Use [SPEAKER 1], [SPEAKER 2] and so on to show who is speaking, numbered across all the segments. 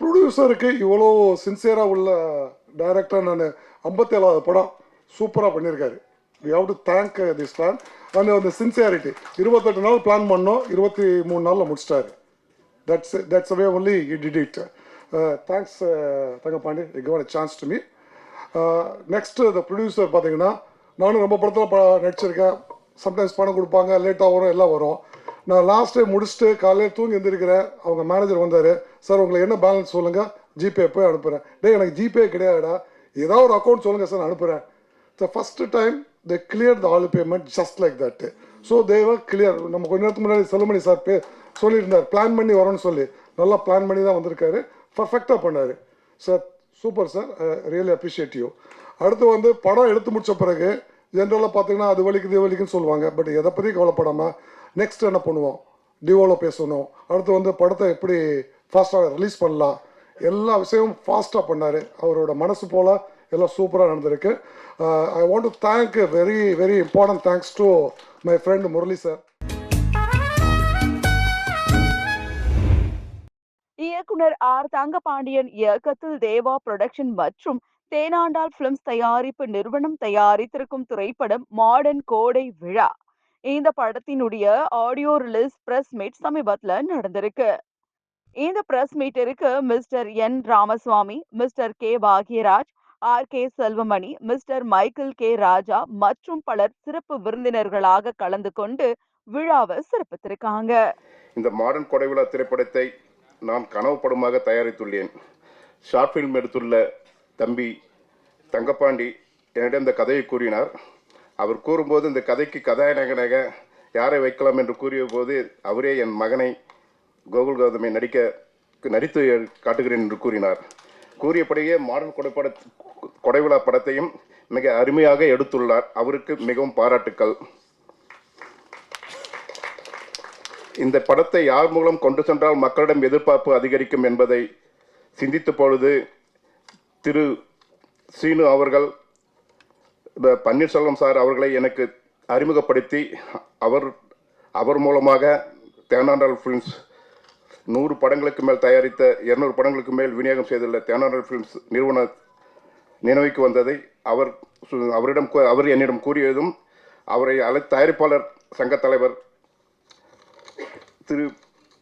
[SPEAKER 1] ப்ரொடியூசருக்கு இவ்வளோ சின்சியராக உள்ள டைரக்டர் நான் ஐம்பத்தேழாவது படம் சூப்பராக பண்ணியிருக்காரு. We have to thank this plan and அந்த சின்சியாரிட்டி இருபத்தெட்டு நாள் பிளான் பண்ணோம் இருபத்தி மூணு நாளில் முடிச்சிட்டாரு. That's that's way only he did it thanks Thangapandi. You given a chance to me next the producer பார்த்தீங்கன்னா நானும் ரொம்ப படத்தில் ப நடிச்சிருக்கேன். சம்டைம்ஸ் பணம் கொடுப்பாங்க லேட்டாக வரும் எல்லாம் வரும். நான் லாஸ்ட் டைம் முடிச்சுட்டு காலையில் தூங்கி எழுந்திருக்கிறேன் அவங்க மேனேஜர் வந்தார். சார் உங்களுக்கு என்ன பேலன்ஸ் சொல்லுங்கள் ஜிபே போய் அனுப்புகிறேன் டேய் எனக்கு ஜிபே கிடையாதுடா. ஏதாவது ஒரு அக்கௌண்ட் சொல்லுங்கள் சார் நான் அனுப்புகிறேன் the first time they clear the all payment just like that so they're clear நம்ம கொஞ்ச நேரத்துக்கு முன்னாடி செல்லுமணி சார் பே சொல்லியிருந்தார். பிளான் பண்ணி வரோன்னு சொல்லி. நல்லா பிளான் பண்ணி தான் வந்திருக்காரு. பர்ஃபெக்டாக பண்ணார். Sir super sir really appreciate you அடுத்து வந்து படம் எடுத்து முடிச்ச பிறகு ஜென்ரலாக பார்த்தீங்கன்னா அது வலிக்குது இது வலிக்குன்னு சொல்லுவாங்க. பட் எதை பற்றி கவலைப்படாமல் நெக்ஸ்ட் என்ன பண்ணுவோம்? டிவோவில் பேசணும். அடுத்து வந்து படத்தை எப்படி ஃபாஸ்ட்டாக ரிலீஸ் பண்ணலாம்? எல்லா விஷயமும் ஃபாஸ்ட்டாக பண்ணார். அவரோட மனசு போல் எல்லாம் சூப்பராக நடந்திருக்கு. I want to thank very very important thanks to my friend Murali sir
[SPEAKER 2] இயக்குனர் ஆர். தங்கபாண்டியன் இயக்கத்தில் தேவா புரொடக்ஷன் மற்றும் தேனாண்டாள் பிலிம்ஸ் தயாரிப்பு நிறுவனம் தயாரித்திருக்கும் திரைப்படம் மாடர்ன் கோடை விழா. இந்த படத்தினுடைய ஆடியோ ரிலீஸ் பிரஸ் மீட் சமீபத்துல நடந்திருக்கு. இந்த press மீட்டிற்கு mister N Ramasamy mister K Bhagyaraj R K Selvamani mister Michael K Raja மற்றும் பலர் சிறப்பு விருந்தினர்களாக கலந்து கொண்டு விழாவை சிறப்பித்திருக்காங்க.
[SPEAKER 3] இந்த மாடர்ன் கொடைவிழா திரைப்படத்தை நான் கனவு படமாக தயாரித்துள்ளேன். ஷார்ட் ஃபிலிம் எடுத்துள்ள தம்பி தங்கப்பாண்டி என்னிடம் இந்த கதையை கூறினார். அவர் கூறும்போது இந்த கதைக்கு கதாநாயகனாக யாரை வைக்கலாம்? என்று கூறிய போது அவரே என் மகனை கோகுல் கௌதமை நடிக்க நடித்து காட்டுகிறேன் என்று கூறினார். கூறியபடியே மாடல் கொடைப்பட கொடைவிழா படத்தையும் மிக அருமையாக எடுத்துள்ளார். அவருக்கு மிகவும் பாராட்டுக்கள். இந்த படத்தை யார் மூலம் கொண்டு சென்றால் மக்களிடம் எதிர்பார்ப்பு அதிகரிக்கும் என்பதை சிந்தித்த பொழுது திரு சீனு அவர்கள் இந்த பன்னீர்செல்வம் சார் அவர்களை எனக்கு அறிமுகப்படுத்தி அவர் அவர் மூலமாக தேனாண்டாள் ஃபிலிம்ஸ் நூறு படங்களுக்கு மேல் தயாரித்த இருநூறு படங்களுக்கு மேல் விநியோகம் செய்துள்ள தேனாண்டாள் ஃபிலிம்ஸ் நிறுவன நினைவுக்கு வந்ததை அவர் சு- அவரிடம் கூ- அவர் என்னிடம் கூறியதும் அவரை அலை தயாரிப்பாளர் சங்க தலைவர் திரு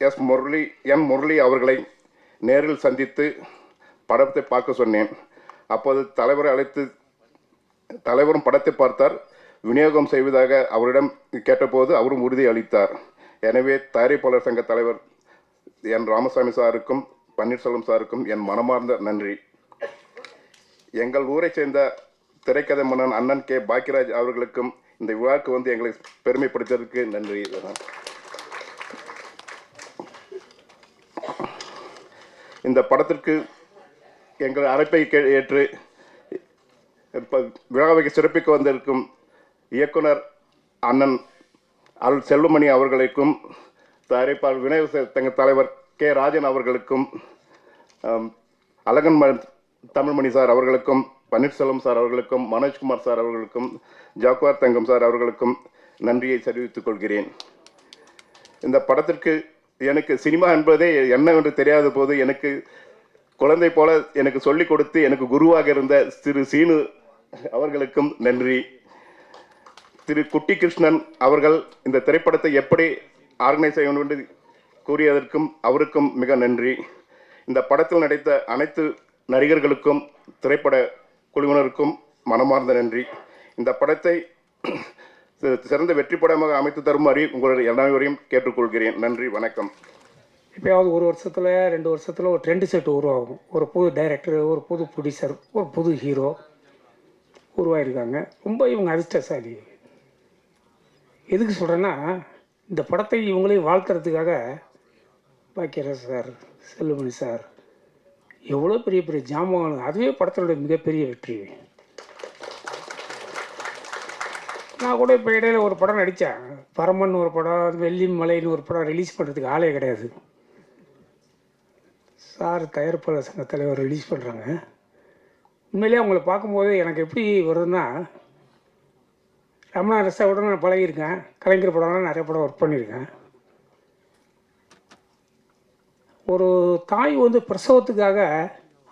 [SPEAKER 3] எஸ் முரளி எம் முரளி அவர்களை நேரில் சந்தித்து படத்தை பார்க்க சொன்னேன். அப்போது தலைவரை அழைத்து தலைவரும் படத்தை பார்த்தார். விநியோகம் செய்வதாக அவரிடம் கேட்டபோது அவரும் உறுதி அளித்தார். எனவே தயாரிப்பாளர் சங்க தலைவர் என் ராமசாமி சாருக்கும் பன்னீர்செல்வம் சாருக்கும் என் மனமார்ந்த நன்றி. எங்கள் ஊரை சேர்ந்த திரைக்கதை மன்னன் அண்ணன் கே. பாக்கியராஜ் அவர்களுக்கும் இந்த விழாவுக்கு வந்து எங்களை பெருமைப்படுத்துவதற்கு நன்றி. இந்த படத்திற்கு எங்கள் அழைப்பை கே- ஏற்று விழாவை சிறப்பிக்க வந்திருக்கும் இயக்குனர் அண்ணன் அருள் செல்வமணி அவர்களுக்கும் தயாரிப்பாளர் வினய தங்க தலைவர் கே ராஜன் அவர்களுக்கும் அழகன் ம- தமிழ்மணி சார் அவர்களுக்கும் பன்னீர்செல்வம் சார் அவர்களுக்கும் மனோஜ்குமார் சார் அவர்களுக்கும் ஜாக்குவார் தங்கம் சார் அவர்களுக்கும் நன்றியை தெரிவித்துக் கொள்கிறேன். இந்த படத்திற்கு எனக்கு சினிமா என்பதே என்னவென்று தெரியாத போது எனக்கு குழந்தை போல எனக்கு சொல்லிக் கொடுத்து எனக்கு குருவாக இருந்த திரு சீனு அவர்களுக்கும் நன்றி. திரு குட்டி கிருஷ்ணன் அவர்கள் இந்த திரைப்படத்தை எப்படி ஆர்கனைஸ் செய்ய வேண்டும் என்று கூறியதற்கும் அவருக்கும் மிக நன்றி. இந்த படத்தில் நடித்த அனைத்து நடிகர்களுக்கும் திரைப்பட குழுவினருக்கும் மனமார்ந்த நன்றி. இந்த படத்தை சிறந்த வெற்றி படமாக அமைத்து தருமாறு உங்களுடைய அனைவரையும் கேட்டுக்கொள்கிறேன். நன்றி வணக்கம்.
[SPEAKER 4] எப்பயாவது ஒரு வருஷத்தில் ரெண்டு வருஷத்தில் ஒரு ட்ரெண்ட் செட் உருவாகும். ஒரு புது டைரக்டர் ஒரு புது ப்ரொடியூசர் ஒரு புது ஹீரோ உருவாயிருக்காங்க. ரொம்ப இவங்க அதிர்ஷ்டசாலி எதுக்கு சொல்கிறேன்னா இந்த படத்தை இவங்களையும் வாழ்த்துறதுக்காக பாக்கியராஜ் சார் செல்லுமணி சார் எவ்வளோ பெரிய பெரிய ஜாமான் அதுவே படத்தினுடைய மிகப்பெரிய வெற்றி. நான் கூட இப்போ இடையில ஒரு படம் நடித்தேன் பரமன் ஒரு படம் வெள்ளி மலைன்னு ஒரு படம் ரிலீஸ் பண்ணுறதுக்கு ஆளே கிடையாது. சார் தயாரிப்பாளர் சங்க தலைவர் ரிலீஸ் பண்ணுறாங்க உண்மையிலேயே அவங்கள பார்க்கும்போது எனக்கு எப்படி வருதுன்னா ரமணா ரசாவோட நான் பழகியிருக்கேன். கலைஞர் படம்லாம் நிறைய படம் ஒர்க் பண்ணியிருக்கேன். ஒரு தாய் வந்து பிரசவத்துக்காக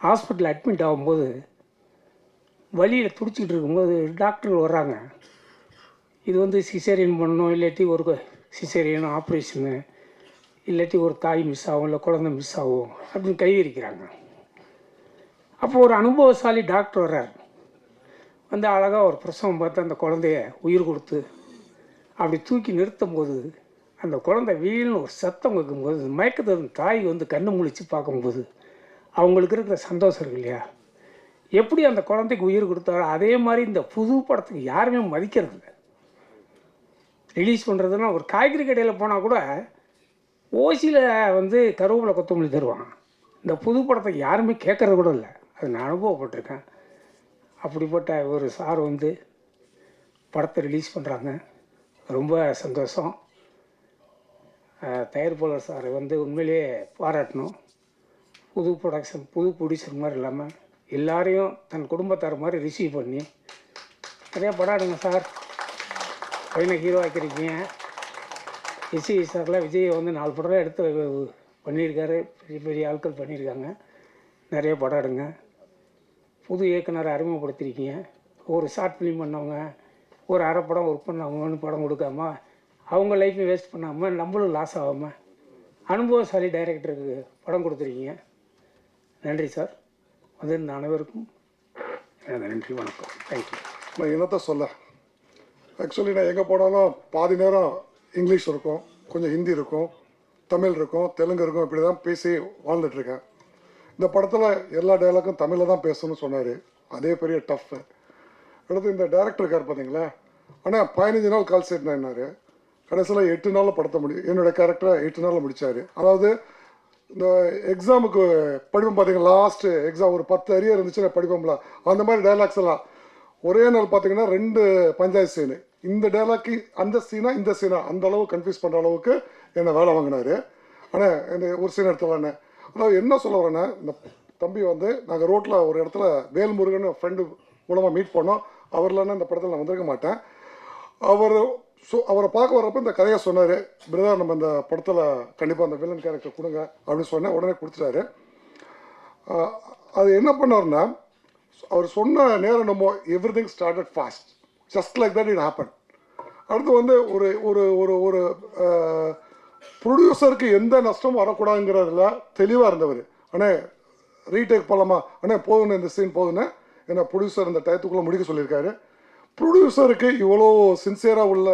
[SPEAKER 4] ஹாஸ்பிட்டல் அட்மிட் ஆகும்போது வழியில் துடிச்சிக்கிட்டு இருக்கும்போது டாக்டர்கள் வர்றாங்க. இது வந்து சிசேரியன் பண்ணணும் இல்லாட்டி ஒரு சிசேரியன் ஆப்ரேஷனு இல்லாட்டி ஒரு தாய் மிஸ் ஆகும் இல்லை குழந்தை மிஸ் ஆகும் அப்படின்னு கை விரிக்கிறாங்க அப்போ ஒரு அனுபவசாலி டாக்டர் வர்றார். வந்து அழகாக ஒரு பிரசவம் பார்த்து அந்த குழந்தைய உயிர் கொடுத்து அப்படி தூக்கி நிறுத்தும் போது அந்த குழந்தை வீழ்னு ஒரு சத்தம் கேட்கும்போது மயக்கத்தை தாய் வந்து கண்ணு முழிச்சு பார்க்கும்போது அவங்களுக்கு இருக்கிற சந்தோஷம் இருக்கு இல்லையா? எப்படி அந்த குழந்தைக்கு உயிர் கொடுத்தாரோ அதே மாதிரி இந்த புது படத்துக்கு யாருமே மதிக்கிறது இல்லை. ரிலீஸ் பண்ணுறதுனா ஒரு காய்கறி கடையில் போனால் கூட ஓசியில் வந்து கருவேப்பிலை கொத்தமல்லி தருவாங்க. இந்த புது படத்தை யாருமே கேட்கறது கூட இல்லை. நான் அனுபவப்பட்டிருக்கேன். அப்படிப்பட்ட ஒரு சார் வந்து படத்தை ரிலீஸ் பண்ணுறாங்க ரொம்ப சந்தோஷம். தயாரிப்பாளர் சார் வந்து உண்மையிலேயே பாராட்டணும். புது ப்ரொடக்ஷன் புது ப்ரொடியூசர் மாதிரி இல்லாமல் எல்லாரையும் தன் குடும்பத்தார் மாதிரி ரிசீவ் பண்ணி நிறையா படம் எடுங்க சார் பையனை ஹீரோ ஆக்கியிருக்கீங்க. எஸ்சி சார்லாம் விஜய் வந்து நாலு படம் எடுத்து பண்ணியிருக்காரு. பெரிய பெரிய ஆட்கள் பண்ணியிருக்காங்க. நிறைய படம் எடுங்க. புது இயக்குனரை அறிமுகப்படுத்தியிருக்கீங்க ஒரு ஷார்ட் ஃபிலிம் பண்ணவங்க ஒரு அரை படம் ஒர்க் பண்ணவங்கன்னு படம் கொடுக்காம அவங்க லைஃப்பை வேஸ்ட் பண்ணாமல் நம்மளும் லாஸ் ஆகாமல் அனுபவசாலி டைரக்டருக்கு படம் கொடுத்துருக்கீங்க. நன்றி சார் வந்திருந்த அனைவருக்கும் எனது நன்றி வணக்கம். தேங்க்யூ
[SPEAKER 1] நான் என்னத்த சொல்ல? ஆக்சுவலி நான் எங்கே போனாலும் பாதி நேரம் இங்கிலீஷ் இருக்கும் கொஞ்சம் ஹிந்தி இருக்கும் தமிழ் இருக்கும் தெலுங்கு இருக்கும் இப்படி தான் பேசி வாழ்ந்துட்டு இருக்கேன். இந்த படத்தில் எல்லா டைலாக்கும் தமிழில் தான் பேசணும்னு சொன்னார். அதே பெரிய டஃப் அடுத்து இந்த டேரக்டர் இருக்கார் பார்த்தீங்களா ஆனால் பதினஞ்சு நாள் கால் செட் கடைசியில் எட்டு நாளில் படத்தை முடி என்னோட கேரக்டரை எட்டு நாளில் முடித்தார் அதாவது இந்த எக்ஸாமுக்கு படிப்போம் பார்த்தீங்கன்னா லாஸ்ட்டு எக்ஸாம் ஒரு பத்து அரியர் இருந்துச்சுன்னா படிப்போம்ல. அந்த மாதிரி டைலாக்ஸ் எல்லாம். ஒரே நாள் பார்த்தீங்கன்னா ரெண்டு பஞ்சாயத்து சீனு இந்த டைலாக்கு அந்த சீனா இந்த சீனா அந்த அளவு கன்ஃபியூஸ் பண்ணுற அளவுக்கு என்னை வேலை வாங்கினாரு? ஆனால் இந்த ஒரு சீன் எடுத்துலான்னு அதாவது என்ன சொல்ல வரேன்னா இந்த தம்பி வந்து நாங்கள் ரோட்டில் ஒரு இடத்துல வேல்முருகன் ஃப்ரெண்டு மூலமாக மீட் பண்ணோம். அவர் இல்லைன்னா இந்த படத்தில் நான் வந்திருக்க மாட்டேன். அவர் ஸோ அவரை பார்க்க வர்றப்ப இந்த கதையை சொன்னார். பிரதர் நம்ம இந்த படத்தில் கண்டிப்பாக அந்த வில்லன் கேரக்டர் கொடுங்க அப்படின்னு சொன்னேன். உடனே கொடுத்துட்டாரு. அது என்ன பண்ணாருன்னா அவர் சொன்ன நேரம் நம்ம everything started fast just like that it happen அடுத்து வந்து ஒரு ஒரு ஒரு ஒரு ப்ரொடியூசருக்கு எந்த நஷ்டமும் வரக்கூடாதுங்கிறதுல தெளிவாக இருந்தவர். அண்ணே ரீடேக் போகலாமா அண்ணே போதுன்னு இந்த சீன் போதுண்ணே ஏன்னா ப்ரொடியூசர் இந்த டயத்துக்குள்ளே முடிக்க சொல்லியிருக்காரு. ப்ரொடியூசருக்கு இவ்வளோ சின்சியராக உள்ள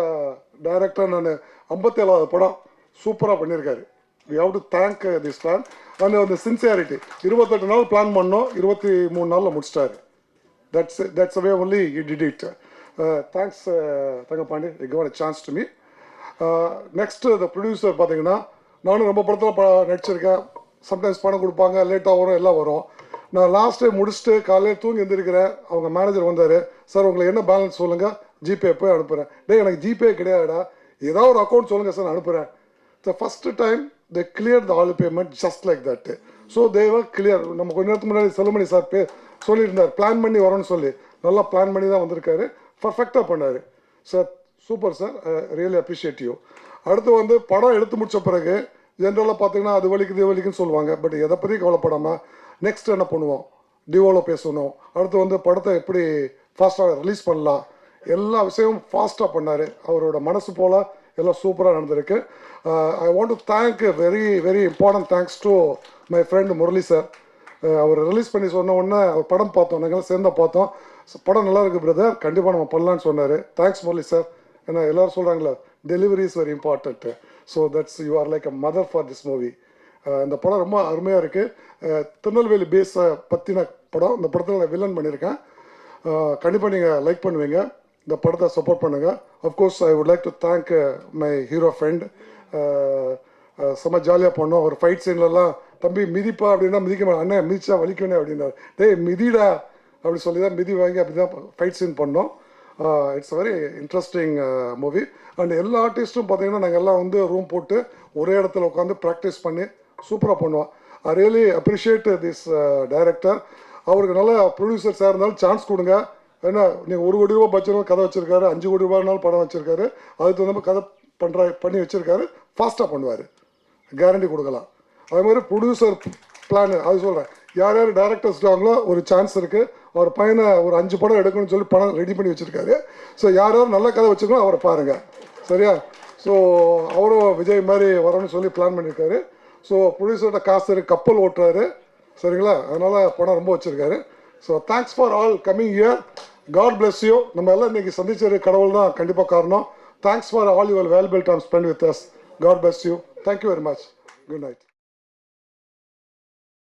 [SPEAKER 1] டைரக்டர் நான் ஐம்பத்தேழாவது படம் சூப்பராக பண்ணியிருக்காரு. We have to thank this plan and அந்த சின்சியாரிட்டி இருபத்தெட்டு நாள் பிளான் பண்ணோம் இருபத்தி மூணு நாளில் முடிச்சிட்டாரு. That's that's away only it did it thanks Thangapandi. Given a chance to me next இந்த ப்ரொடியூசர் பார்த்தீங்கன்னா நானும் ரொம்ப படத்தில் ப நடிச்சிருக்கேன். சம்டைம்ஸ் பணம் கொடுப்பாங்க லேட்டாக வரும் எல்லாம் வரும். நான் லாஸ்ட் முடிச்சுட்டு காலையில் தூங்கி எழுந்திருக்கிறேன் அவங்க மேனேஜர் வந்தார். சார் உங்களுக்கு என்ன பேலன்ஸ் சொல்லுங்கள் ஜிபே போய் அனுப்புகிறேன் டே எனக்கு ஜிபே கிடையாதுடா. ஏதாவது ஒரு அக்கௌண்ட் சொல்லுங்கள் சார் நான் அனுப்புகிறேன் the first time they clear the all payment just like that so they were clear நம்ம கொஞ்ச நேரத்துக்கு முன்னாடி செல்லுமணி சார் பே சொல்லியிருந்தார். பிளான் பண்ணி வரோன்னு சொல்லி. நல்லா பிளான் பண்ணி தான் வந்திருக்காரு. பர்ஃபெக்டாக பண்ணார். Sir super sir. Really appreciate you அடுத்து வந்து படம் எடுத்து முடிச்ச பிறகு ஜென்ரலாக பார்த்தீங்கன்னா அது வலிக்குது வலிக்குன்னு சொல்லுவாங்க. பட் எதை பற்றி கவலைப்படாமல் நெக்ஸ்ட் என்ன பண்ணுவோம்? டிவோவில் பேசணும். அடுத்து வந்து படத்தை எப்படி ஃபாஸ்ட்டாக ரிலீஸ் பண்ணலாம்? எல்லா விஷயமும் ஃபாஸ்ட்டாக பண்ணார். அவரோட மனசு போல் எல்லாம் சூப்பராக நடந்திருக்கு. I want to thank very very important thanks to my friend Murali sir our release பண்ணி சொன்ன உடனே அவர் படம் பார்த்தோம். நாங்கள் சேர்ந்த பார்த்தோம். படம் நல்லா இருக்குது பிரதர் கண்டிப்பாக நம்ம பண்ணலான்னு சொன்னார். தேங்க்ஸ் முரளி சார் ஏன்னா எல்லாரும் சொல்கிறாங்களே delivery is very important so that's you are like a mother for this movie இந்த படம் ரொம்ப அருமையாக இருக்குது uh, திருநெல்வேலி பேஸை பற்றின படம். இந்த படத்தில் நான் வில்லன் பண்ணியிருக்கேன். Uh, கண்டிப்பாக நீங்கள் லைக் பண்ணுவீங்க. இந்த படத்தை சப்போர்ட் பண்ணுங்கள் of course I would like to thank my hero friend செம்ம ஜாலியாக பண்ணோம். ஒரு ஃபைட் சீன்லலாம் தம்பி மிதிப்பா? அப்படின்னா மிதிக்க மாட்டேன். அண்ணன் மிதிச்சா வலிக்கணும் அப்படின்னாரு. டேய் மிதிடா அப்படி சொல்லி தான் மிதி வாங்கி அப்படி தான் ஃபைட் சீன் பண்ணோம். It's very interesting movie and எல்லா ஆர்டிஸ்ட்டும் பார்த்தீங்கன்னா நாங்கள் எல்லாம் வந்து ரூம் போட்டு ஒரே இடத்துல உட்காந்து ப்ராக்டிஸ் பண்ணி சூப்பராக பண்ணுவோம். I really appreciate this director அவருக்கு நல்ல ப்ரொடியூசர்ஸாக இருந்தாலும் சான்ஸ் கொடுங்க. ஏன்னா நீங்கள் ஒரு கோடி ரூபா பட்ஜெட் கதை வச்சிருக்காரு அஞ்சு கோடி ரூபாய்னாலும் படம் வச்சிருக்காரு. அதுக்கு தகுந்த மாதிரி கதை பண்ணுற பண்ணி வச்சிருக்காரு. ஃபாஸ்ட்டாக பண்ணுவார். கேரண்டி கொடுக்கலாம். அதே மாதிரி ப்ரொடியூசர் பிளான் அது சொல்கிறேன் யார் யார் டேரக்டர்ஸ் இருக்காங்களோ ஒரு சான்ஸ் இருக்குது அவர் பையனை ஒரு அஞ்சு படம் எடுக்கணும்னு சொல்லி படம் ரெடி பண்ணி வச்சுருக்காரு. ஸோ யார் யார் நல்ல கதை வச்சுக்கணும் அவரை பாருங்கள் சரியா? ஸோ அவரும் விஜய் மாதிரி வரணும்னு சொல்லி பிளான் பண்ணியிருக்காரு ஸோ ப்ரொடியூசர்கிட்ட காசு கப்பல் ஓட்டுறாரு. சரிங்களா? அதனால் படம் ரொம்ப வச்சுருக்காரு. So thanks for all coming here God bless you நம்ம எல்லாம் இன்றைக்கி சந்திச்சது கடவுள் தான். கண்டிப்பாக காரணம். Thanks for all your valuable time spend with us God bless you thank you very much good night